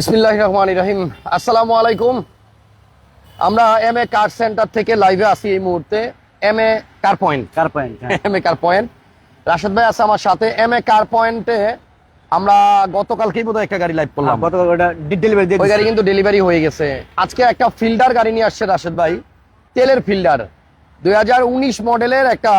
বিসমিল্লাহ রহমান রহিম আসসালামু আলাইকুম আমরা এম এ কার সেন্টার থেকে লাইভে আসি এই মুহূর্তে। M A car point car point হ্যাঁ। M A car point Rashed ভাই আছে আমার সাথে। এম এ কার পয়েন্টে আমরা গতকালকেই বোধহয় একটা গাড়ি লাইভ করলাম। গতকাল ওটা ডেলিভারি দিয়ে ওই গাড়ি কিন্তু ডেলিভারি হয়ে গেছে। আজকে একটা ফিল্ডার গাড়ি নিয়ে আসছে রাশেদ ভাই। তেলের ফিল্ডার দুই হাজার উনিশ মডেলের একটা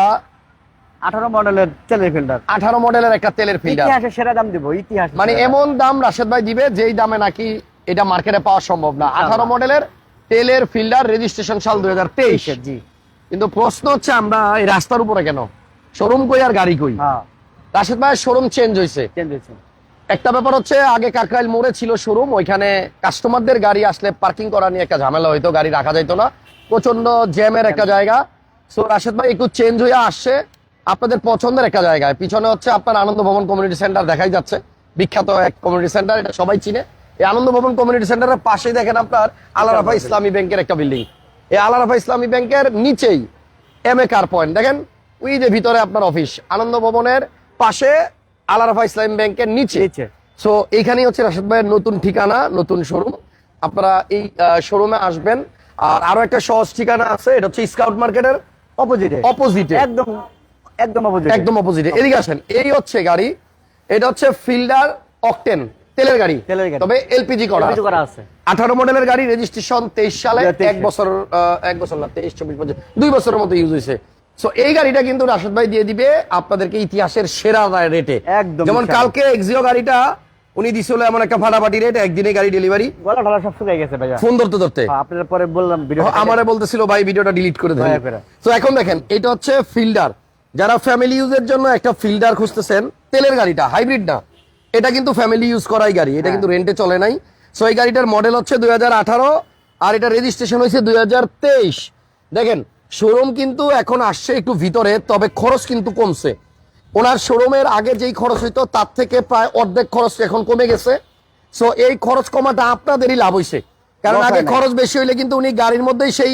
আঠারো মডেলের তেলের ফিল্টার আঠারো মডেলের একটা তেলের ফিল্ডার। ইতিহাসে সেরা দাম দিব ইতিহাস মানে এমন দাম রাশেদ ভাই দিবে যেই দামে নাকি এটা মার্কেটে পাওয়া সম্ভব না। আঠারো মডেলের তেলের ফিল্ডার রেজিস্ট্রেশন সাল দুই হাজার তেইশ। জি। কিন্তু প্রশ্ন হচ্ছে আমরা এই রাস্তার উপরে কেন? শোরুম কই আর গাড়ি কই? হ্যাঁ। রাশেদ ভাই শোরুম চেঞ্জ হয়েছে চেঞ্জ হয়েছে একটা ব্যাপার হচ্ছে আগে কাকরাইল মোড়ে ছিল শোরুম ওইখানে কাস্টমারদের গাড়ি আসলে পার্কিং করা নিয়ে একটা ঝামেলা হইতো গাড়ি রাখা যাইতো না। প্রচণ্ড জ্যামের একটা জায়গা। সো রাশেদ ভাই একটু চেঞ্জ হয়ে আসছে। আপনাদের পছন্দের একটা জায়গায়। পিছনে হচ্ছে আপনার আনন্দ ভবন কমিউনিটি সেন্টার দেখাই যাচ্ছে। বিখ্যাত এক কমিউনিটি সেন্টার এটা সবাই চিনে। এই আনন্দ ভবন কমিউনিটি সেন্টারের পাশেই দেখেন আপনার আলারাফা ইসলামী ব্যাংকের একটা বিল্ডিং। এই আলারাফা ইসলামী ব্যাংকের নিচেই এম এ কার পয়েন্ট দেখেন ওই যে ভিতরে আপনার অফিস। আনন্দ ভবনের পাশে আলারাফা ইসলামী ব্যাংকের নিচে। নিচে। সো এইখানেই হচ্ছে রাশেদ ভাইয়ের নতুন ঠিকানা নতুন শোরুম আপনারা এই শোরুমে আসবেন। আর আরও একটা সহজ ঠিকানা আছে এটা হচ্ছে স্কাউট মার্কেটের অপোজিটে অপোজিটে একদম একদম অপোজিট একদম অপোজিটে এদিকে আসেন। এই হচ্ছে গাড়ি এটা হচ্ছে ফিল্ডার অকটেন তেলের গাড়ি। তেলের গাড়ি। তবে এলপিজি করা করা আছে। আঠারো মডেলের গাড়ি রেজিস্ট্রেশন তেইশ সালে এক বছর এক বছর না তেইশ চব্বিশ বছর দুই বছরের মতো ইউজ হয়েছে। সো এই গাড়িটা কিন্তু রাশেদ ভাই দিয়ে দিবে আপনাদেরকে ইতিহাসের সেরা রেটে একদম যেমন কালকে এক্সিও গাড়িটা উনি দিছিল এমন একটা ফাটাফাটি রেট একদিনে গাড়ি ডেলিভারি গলা ঢালা সব গেছে ভাইয়া। ফোন ধরতে ধরতে। হ্যাঁ, আপনার পরে বললাম ভিডিও আমারে বলতেছিল ভাই ভিডিওটা ডিলিট করে দেন। তো এখন দেখেন এটা হচ্ছে ফিল্ডার। যারা ফ্যামিলি ইউজের জন্য একটা ফিল্ডার খুঁজতেছেন তেলের গাড়িটা হাইব্রিড না। এটা কিন্তু ফ্যামিলি ইউজ করাই গাড়ি এটা কিন্তু রেন্টে চলে নাই। সো এই গাড়িটার মডেল হচ্ছে দুই আর এটা রেজিস্ট্রেশন হয়েছে দুই দেখেন শোরুম কিন্তু এখন আসছে একটু ভিতরে তবে খরচ কিন্তু কমছে। ওনার শোরুমের আগে যেই খরচ হইতো তার থেকে প্রায় অর্ধেক খরচ এখন কমে গেছে। সো এই খরচ কমাটা আপনাদেরই লাভ হইছে। কারণ আগে খরচ বেশি হইলে কিন্তু উনি গাড়ির মধ্যেই সেই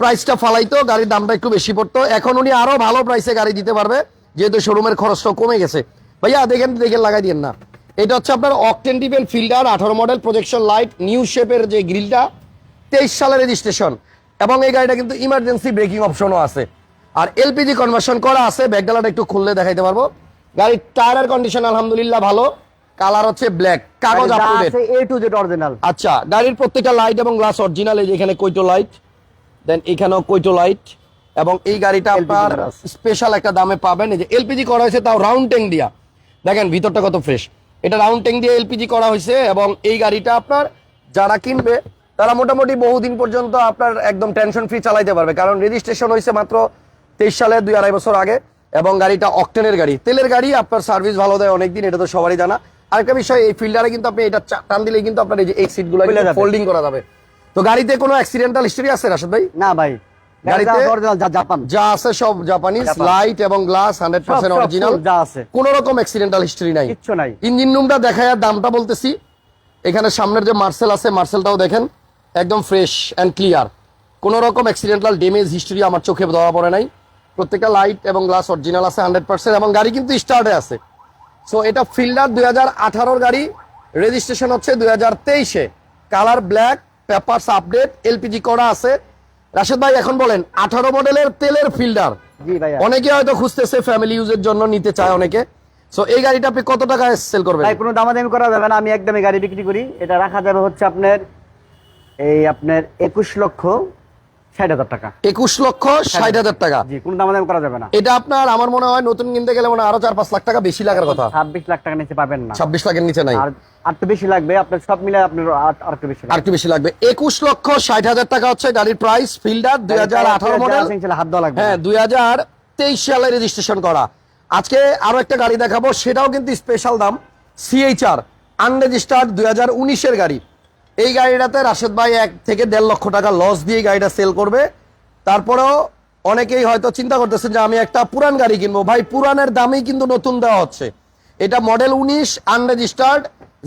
প্রাইসটা ফালাইতো গাড়ির দামটা একটু বেশি পড়তো। এখন উনি আরও ভালো প্রাইসে গাড়ি দিতে পারবে যেহেতু শোরুমের খরচটা কমে গেছে। ভাইয়া দেখেন দেখে লাগাই দিন না। এটা হচ্ছে আপনার অকটেন ফিল্ডার আঠারো মডেল প্রজেকশন লাইট নিউ শেপের যে গ্রিলটা তেইশ সালের রেজিস্ট্রেশন এবং এই গাড়িটা কিন্তু ইমার্জেন্সি ব্রেকিং অপশনও আছে। আর এলপিজি কনভার্সন করা আছে ব্যাকডালাটা একটু খুললে দেখাইতে পারব। গাড়ির টায়ারের কন্ডিশন আলহামদুলিল্লাহ ভালো কালার হচ্ছে ব্ল্যাক কাগজ up A to Z original আচ্ছা গাড়ির প্রত্যেকটা লাইট এবং গ্লাস অরিজিনাল এই যে এখানে কৈটো লাইট দেন এখানেও কৈটো লাইট এবং এই গাড়িটা আপনার স্পেশাল একটা দামে পাবেন। এই যে এলপিজি করা হয়েছে তাও রাউন্ড ট্যাঙ্ক দিয়া। দেখেন ভিতরটা কত ফ্রেশ এটা রাউন্ড ট্যাঙ্ক দিয়ে এলপিজি করা হয়েছে এবং এই গাড়িটা আপনার যারা কিনবে তারা মোটামুটি বহুদিন পর্যন্ত আপনার একদম টেনশন ফ্রি চালাইতে পারবে। কারণ রেজিস্ট্রেশন হয়েছে মাত্র তেইশ সালে দুই আড়াই বছর আগে এবং গাড়িটা অকটেনের গাড়ি। তেলের গাড়ি আপনার সার্ভিস ভালো দেয় অনেকদিন এটা তো সবারই জানা। আরেকটা বিষয় এই ফিল্ডারে কিন্তু আপনি এটা টান দিলে কিন্তু আপনার এই যে এই সিটগুলো ফোল্ডিং করা যাবে। তো গাড়িতে কোনো অ্যাক্সিডেন্টাল হিস্টরি আছে রাশেদ ভাই? না ভাই। গাড়িতে- গাড়িতে জাপান। যা আছে সব জাপানিজ লাইট এবং গ্লাস হান্ড্রেড সব পার্সেন্ট সব অরিজিনাল যা আছে। কোন রকম অ্যাক্সিডেন্টাল হিস্টরি নাই। কিচ্ছু নাই। ইঞ্জিন রুমটা দেখায় দামটা বলতেছি। এখানে সামনের যে মার্সেল আছে মার্সেলটাও দেখেন একদম ফ্রেশ অ্যান্ড ক্লিয়ার কোন রকম অ্যাক্সিডেন্টাল ড্যামেজ হিস্টরি আমার চোখে ধরা পড়ে নাই। প্রত্যেকটা লাইট এবং গ্লাস অরিজিনাল আছে হান্ড্রেড পার্সেন্ট এবং গাড়ি কিন্তু স্টার্টে আছে। সো এটা ফিল্ডার দুই হাজার আঠারোর গাড়ি। রেজিস্ট্রেশন হচ্ছে দুই হাজার তেইশে। Colour black papers update LPG করা আছে। রাশেদ ভাই এখন বলেন আঠারো মডেলের তেলের ফিল্ডার। অনেকে হয়তো খুঁজতেছে ফ্যামিলি ইউজের জন্য নিতে চায় অনেকে। সো এই গাড়িটা আপনি কত টাকায় সেল করবেন? ভাই কোনো দামাদামি করা যাবে না আমি একদমই গাড়ি বিক্রি করি। এটা রাখা যাবে হচ্ছে আপনার এই আপনার একুশ লক্ষ ষাট হাজার টাকা। একুশ লক্ষ ষাট হাজার টাকা। জি কোনো দামাদামি করা যাবে না। এটা আপনার আমার মনে হয় নতুন কিনতে গেলে মনে হয় আরও চার পাঁচ লাখ টাকা বেশি লাগার কথা। ছাব্বিশ লাখ টাকা নিচে পাবেন না। ছাব্বিশ লাখের নিচে নাই। আর আর বেশি লাগবে আপনার সব মিলে আপনার আর- আর একটু বেশি আর লাগবে একটু বেশি লাগবে? একুশ লক্ষ ষাট হাজার টাকা হচ্ছে গাড়ির প্রাইস ফিল্ডার দুই হাজার আঠারো মডেল হাত দেওয়া লাগবে। হ্যাঁ দুই হাজার তেইশ সালে রেজিস্ট্রেশন করা। আজকে আরও একটা গাড়ি দেখাবো সেটাও কিন্তু স্পেশাল দাম। সিএইচআর আনরেজিস্টার্ড দুই হাজার উনিশের গাড়ি। এই গাড়িটাতে রাশেদ ভাই এক থেকে দেড় লক্ষ টাকা লস দিয়ে গাড়িটা সেল করবে। তারপরেও অনেকেই হয়তো চিন্তা করতেছেন যে আমি একটা পুরান গাড়ি কিনবো। ভাই পুরানের দামেই কিন্তু নতুন দেওয়া হচ্ছে। এটা মডেল উনিশ আনরেজিস্টার্ড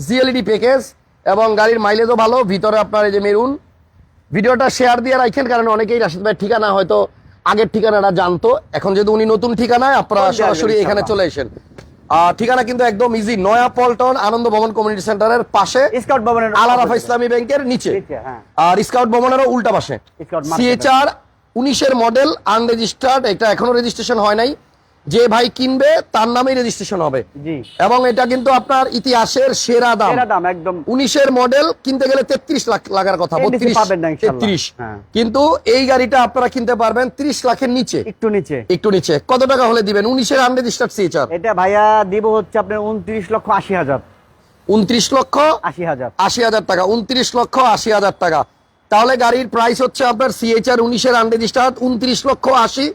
জিএলইডি প্যাকেজ এবং গাড়ির মাইলেজও ভালো। ভিতরে আপনার এই যে মেরুন ভিডিওটা শেয়ার দিয়ে রাখেন কারণ অনেকেই রাশেদ ভাইয়ের ঠিকানা হয়তো আগের ঠিকানাটা জানতো। এখন যেহেতু উনি নতুন ঠিকানায় আপনারা সরাসরি এখানে চলে এসেন ঠিকানা কিন্তু একদম ইজি নয়া পল্টন আনন্দ ভবন কমিউনিটি সেন্টারের পাশে স্কাউট ভবনের আলারাফা ইসলামী ব্যাংকের নিচে। হ্যাঁ। আর স্কাউট ভবনেরও উল্টা পাশে। সিএচআর উনিশের মডেল আনরেজিস্টার্ড এটা এখনও রেজিস্ট্রেশন হয় নাই। যে ভাই কিনবে তার নামে রেজিস্ট্রেশন হবে। এবং এটা কিন্তু আপনার ইতিহাসের সেরা দাম। একদম। উনিশের মডেল কিনতে গেলে তেত্রিশ লাখ লাগার কথা বত্রিশ। তেত্রিশ। হ্যাঁ। কিন্তু এই গাড়িটা আপনারা কিনতে পারবেন ত্রিশ লাখের নিচে। একটু নিচে। একটু নিচে। কত টাকা হলে দিবেন? উনিশের আনরেজিস্টার্ড সিএচআর এটা ভাইয়া দিব হচ্ছে আপনার উনত্রিশ লক্ষ আশি হাজার। উনত্রিশ লক্ষ আশি হাজার। আশি হাজার টাকা। উনত্রিশ লক্ষ আশি হাজার টাকা। তাহলে গাড়ির প্রাইস হচ্ছে আপনার সিএইচআর উনিশের আনরেজিস্টার্ড উনত্রিশ লক্ষ আশি।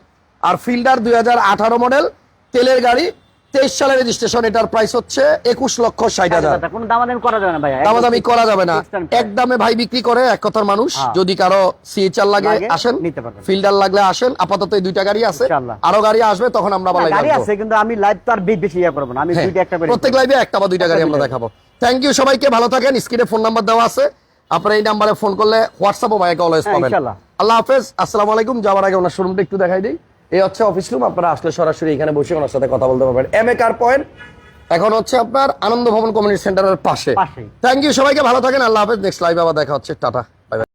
আর ফিল্ডার দুই হাজার আঠারো মডেল তেলের গাড়ি তেইশ সালের রেজিস্ট্রেশন এটার প্রাইস হচ্ছে একুশ লক্ষ ষাট হাজার। কোনো দামাদামি করা যাবে না। এক দামে ভাই বিক্রি করে এক কথার মানুষ হ্যাঁ। যদি কারও সিএইচআর লাগে আসেন। ফিল্ডার লাগলে আসেন। আপাতত এই দুইটা গাড়ি আছে। আরও গাড়ি আসবে তখন আমরা না, গাড়ি আছে কিন্তু আমি লাইভ তো আর বেশি ইয়ে করব না। আমি হ্যাঁ, দুইটা একটা প্রত্যেক লাইভে একটা বা দুইটা গাড়ি আমরা দেখাবো। থ্যাংক ইউ সবাইকে ভালো থাকেন। স্ক্রিনে ফোন নাম্বার দেওয়া আছে। আপনারা এই নাম্বারে ফোন করলে হোয়াটসঅ্যাপও ভাইকে অলওয়েজ পাবেন। আল্লাহ হাফেজ। আসসালামু আলাইকুম। যাওয়ার আগে ওনার শোরুমটা একটু দেখাই দিই। এই হচ্ছে অফিস রুম আপনারা আসলে সরাসরি এখানে বসে ওনার সাথে কথা বলতে পারবেন। এম এ কার পয়েন্ট এখন হচ্ছে আপনার আনন্দ ভবন কমিউনিটি সেন্টারের পাশে। থ্যাংক ইউ সবাইকে ভালো থাকেন আল্লাহ হাফেজ নেক্সট লাইভ আবার দেখা হচ্ছে টাটা বাই বাই